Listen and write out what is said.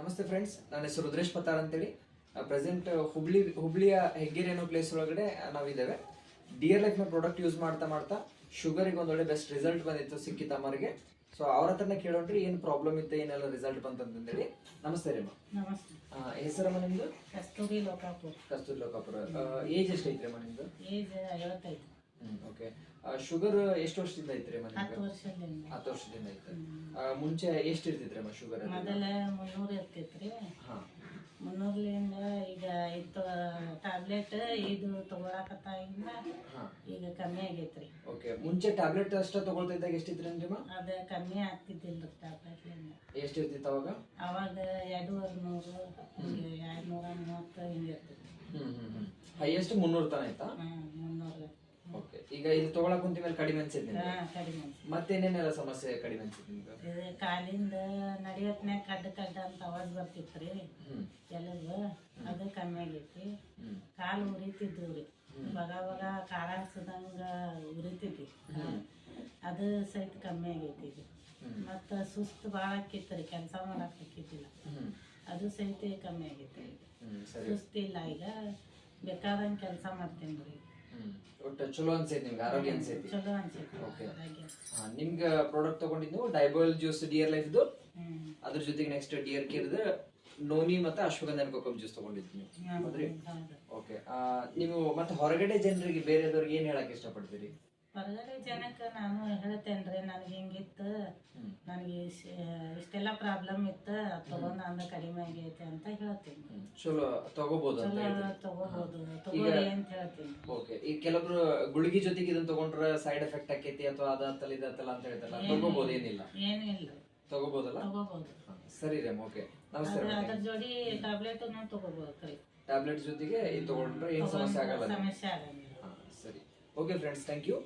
ನಮಸ್ತೆ ಫ್ರೆಂಡ್ಸ್ ನನ್ನ ಹೆಸರು ರುದ್ರೇಶ್ ಪತಾರ್ ಅಂತೇಳಿ. ಪ್ರೆಸೆಂಟ್ ಹುಬ್ಳಿ ಹುಬ್ಳಿಯ ಹೆಗ್ಗೇರಿ ಅನ್ನೋ ಪ್ಲೇಸ್ ಒಳಗಡೆ ನಾವಿದ್ದೇವೆ. ಡಿಯರ್ ಲೈಫ್ನ ಪ್ರಾಡಕ್ಟ್ ಯೂಸ್ ಮಾಡ್ತಾ ಮಾಡ್ತಾ ಶುಗರಿಗೆ ಒಂದೊಳ್ಳೆ ಬೆಸ್ಟ್ ರಿಸಲ್ಟ್ ಬಂದಿತ್ತು ಸಿಕ್ಕಿತ್ತು ಅಮ್ಮರಿಗೆ. ಸೊ ಅವ್ರ ಹತ್ರನ ಕೇಳೋಣ್ರಿ ಏನು ಪ್ರಾಬ್ಲಮ್ ಇತ್ತು ಏನೆಲ್ಲ ರಿಸಲ್ಟ್ ಬಂತಂತಂದೇಳಿ. ನಮಸ್ತೆ ರೀ ನಮಸ್ತೆ. ಹೆಸರಮ್ಮ ನಿಮ್ದು? ಕಸ್ತೂರಿ ಲೋಕಾಪುರ. ಕಸ್ತೂರಿ ಲೋಕಾಪುರ. ಏಜ್ ಎಷ್ಟು ಐತ್ರಿ ಅಮ್ಮ ನಿಮ್ದು? ಏಜ್ ಐವತ್ತೈದು. ಓಕೆ ಶುಗರ್ ಎಷ್ಟು ವರ್ಷದಿಂದ ಐತ್ರಿ ಅಮ್ಮ ಹತ್ತು ವರ್ಷದಿಂದ. ಹತ್ತು ವರ್ಷದಿಂದ ಐತೆ ಮುಂಚೆ ಎಷ್ಟು ಇರ್ತಿತ್ರಿ ಅಮ್ಮ ಶುಗರ್ ಮೊದಲ ಮುನ್ನೂರು ಇರ್ತೈತ್ರಿ. ಹಾ. ಮುನ್ನೂರ್ಲಿಂದ ಈಗ ಇತ್ತು ಟ್ಯಾಬ್ಲೆಟ್ ಇದು ತಗೊಳಕತ್ತಾಗಿಂದ ಈಗ ಕಮ್ಮಿ ಆಗೈತ್ರಿ. ಓಕೆ ಮುಂಚೆ ಟ್ಯಾಬ್ಲೆಟ್ ಅಷ್ಟ ತಗೊಳ್ತಾ ಇದ್ದಾಗ ಅಂದ್ರಿ ಅಮ್ಮ? ಅದ ಕಮ್ಮಿ ಆಗ್ತಿದ್ದಿಲ್ಲ ಟ್ಯಾಬ್ಲೆಟ್ಲಿಂದ ಎಷ್ಟು ಇರ್ತಿತ್ತು ಅವಾಗ? ಅವಾಗ ಎರಡೂವರೆ ನೂರು ಎರಡು ನೂರ ಮೂವತ್ತು ಹಿಂಗೆ ಇರ್ತಿತ್ತು. ಹ್ಮ್ ಹ್ಮ್ ಹ್ಮ್. ಹೈಯೆಸ್ಟ್ ಮುನ್ನೂರು ತನ ಆಯ್ತಾ ಈಗ ಇದು ತಗೊಳಕ್ ಕುಂತ ಮೇಲೆ ಕಡಿಮೆ ಅನ್ಸಿದ್ ಹಾಂ ಕಡಿಮೆ ಮತ್ತೆ ಮತ್ತೇನೇನೆಲ್ಲ ಸಮಸ್ಯೆ ಕಡಿಮೆ ಅನ್ಸಿದ್ ನಿಮ್ಗೆ? ಇದು ಕಾಲಿಂದ ನಡೆಯೋತ್ನ್ಯಾಗ ಕಡ್ಡ ಕಡ್ಡ ಅಂತ ಅವಾಗ ಬರ್ತಿತ್ತು ರೀ ಎಲ್ಲದು ಅದು ಕಮ್ಮಿ ಆಗೈತಿ. ಹ್ಮ್. ಕಾಲು ಉರಿತಿದ್ವು ರೀ. ಬಗ ಬಗ ಖಾರ ಹಚ್ಚದಂಗ ಉರಿತಿದ್ವಿ. ಅದು ಸಹಿತ ಕಮ್ಮಿ ಆಗೈತಿ ಈಗ ಹ್ಮ್. ಮತ್ತು ಸುಸ್ತು ಭಾಳ ಆಕಿತ್ತು ರೀ ಕೆಲಸ ಮಾಡಕ್ ಸಿಕ್ಕಿದ್ದಿಲ್ಲ ಅದು ಸಹಿತ ಕಮ್ಮಿ ಆಗೈತಿ. ಈಗ ಹ್ಮ್ ಸುಸ್ತಿಲ್ಲ ಈಗ. ಬೇಕಾದಂಗೆ ಕೆಲಸ ಮಾಡ್ತೀನಿ ರೀ ಹ್ಮ್ ಒಟ್ಟು ಚಲೋ ಅನ್ಸೈತಿ ನಿಮ್ಗೆ ಆರೋಗ್ಯ ಅನ್ಸೈತಿ. ಚಲೋ ಅನ್ಸೈತಿ ಓಕೆ ನಿಮ್ಗೆ ಪ್ರಾಡಕ್ಟ್ ತಗೊಂಡಿದ್ದು ಡೈಬಲ್ ಜ್ಯೂಸ್ ಡಿಯರ್ ಲೈಫ್ ಇದು. ಹ್ಞೂ ಅದ್ರ ಜೊತೆಗೆ ನೆಕ್ಸ್ಟ್ ಡಿಯರ್ ಕೇರ್ದ ನೋನಿ ಮತ್ತೆ ಅಶ್ವಗಂಧನ ಕೊಕ್ಕಂ ಜ್ಯೂಸ್ ತಗೊಂಡಿದ್ದು ನೀವು. ಹೌದ್ರಿ? ಓಕೆ ನೀವು ಮತ್ತೆ ಹೊರಗಡೆ ಜನರಿಗೆ ಬೇರೆದವ್ರಿಗೆ ಏನು ಹೇಳಕ್ ಇಷ್ಟಪಡ್ತೀರಿ? ಹೊರಗಡೆ ಜನಕ್ಕೆ ನಾನು ಹೇಳ್ತೇನೆ ರೀ ನನಗೆ ಹಿಂಗಿತ್ತು. ನನಗೆ ಇಷ್ಟೆಲ್ಲ ಪ್ರಾಬ್ಲಮ್ ಇತ್ತು ತಗೊಂಡು ನಾನು ಅಂದ ಕಡಿಮೆ ಆಗೈತೆ ಅಂತ ಹೇಳ್ತೀನಿ. ಚಲೋ ತಗೋಬಹುದು ಚಲೋ ತಗೋಬಹುದು ತಗೋರಿ ಅಂತ ಹೇಳ್ತೀನಿ. ಓಕೆ ಈಗ ಕೆಲವೊಬ್ರು ಗುಳಿಗೆ ಜೊತೆಗೆ ಇದನ್ನ ತಗೊಂಡ್ರೆ ಸೈಡ್ ಎಫೆಕ್ಟ್ ಆಕೈತಿ ಅಥವಾ ಅದಾತಲ್ಲ ಇದಾತಲ್ಲ ಅಂತ ಹೇಳ್ತಾರಲ್ಲ ತಗೋಬಹುದು ಏನಿಲ್ಲ. ಏನೂ ಇಲ್ಲ ತಗೋಬಹುದಲ್ಲ ತಗೋಬಹುದು ಸರಿ ರೇಮ್ ಓಕೆ ನಮಸ್ತೆ ಅದ್ರ ಅದ್ರ ಜೋಡಿ ಟ್ಯಾಬ್ಲೆಟ್ ತಗೋಬಹುದು ರೀ ಟ್ಯಾಬ್ಲೆಟ್ ಜೊತೆಗೆ ಇದು ತಗೊಂಡ್ರೆ ಏನ್ ಸಮಸ್ಯೆ ಆಗಲ್ಲ ಸಮಸ್ಯೆ ಆಗಂಗಿಲ್ಲ ಹಾ, ಸರಿ. Okay friends thank you